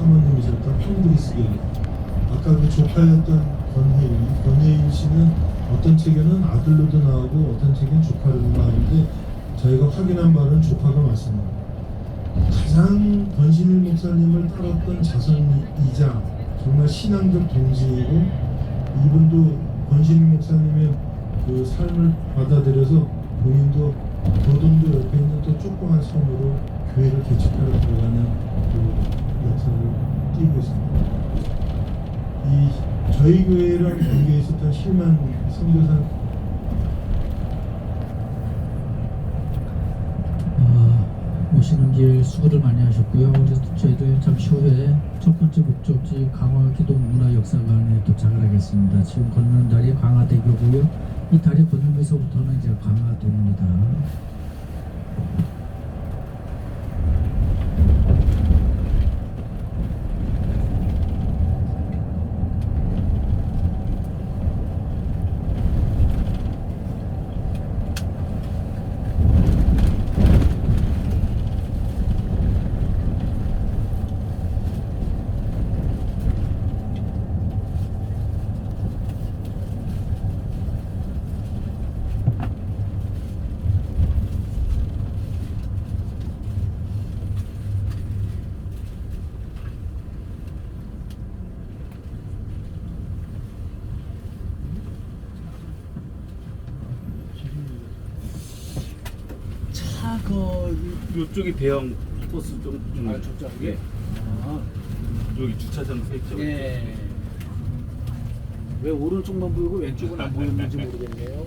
사모님이셨던 펑브리스계 아까 그 조카였던 권혜인 권혜인 씨는 어떤 책에는 아들로도 나오고 어떤 책엔 조카로도 나오는데 저희가 확인한 바로는 조카가 맞습니다. 가장 권신일 목사님을 따랐던 자손이자 정말 신앙적 동지이고 이분도 권신일 목사님의 그 삶을 받아들여서 본인도 도동도 옆에 있는 또 조그만 섬으로 교회를 개척하러 들어가는 그 역사를 띄고 있습니다. 교회랑 관계에 있었던 실만 선교사 아, 오시는 길 수고를 많이 하셨고요. 저희들 잠시 후에 첫 번째 목적지 강화 기동 문화 역사관에 도착을 하겠습니다. 지금 걷는 다리 강화대교고요. 이 다리 건너면서부터는 이제 강화도입니다. 차그 요쪽이 대형 버스 좀 음, 아, 저쪽에? 예. 아, 여기 주차장 서 있죠. 예. 왜 오른쪽만 보이고 왼쪽은 안 보였는지 모르겠네요.